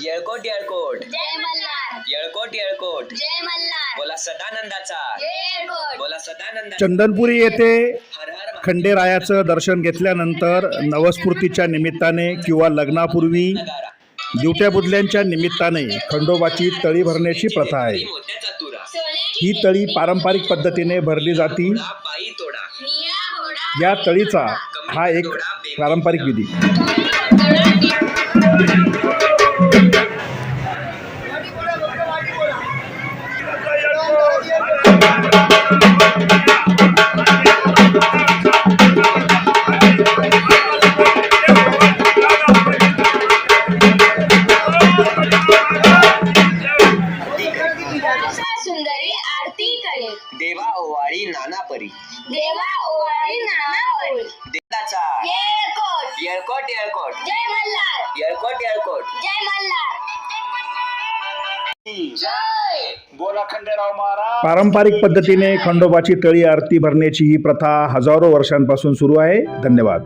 येळकोट येळकोट. जय मल्हार. येळकोट येळकोट. जय मल्हार. बोला सदानंदाचा. बोला सदानंदा चंदनपुरी येथे. खंडेरायाचं दर्शन घेतल्यानंतर नवस्फूर्तीच्या निमित्ताने किंवा लग्नापूर्वी. दिवट्या बुधल्यांच्या निमित्ताने खंडोबाची तळी भरण्याची प्रथा आहे. ही तळी पारंपरिक पद्धतीने भरली जाती. या तळीचा हा एक पारंपरिक विधी. देवा ओवाळी नाना परी. देवा ओवाळी नाना देवाचा जय कोट येळकोट येळकोट. जय मल्हार. येळकोट येळकोट. जय मल्हार. जय पारंपरिक पद्धतीने खंडोबाची तळी आरती भरण्याची ही प्रथा हजारो वर्षांपासून सुरू आहे. धन्यवाद.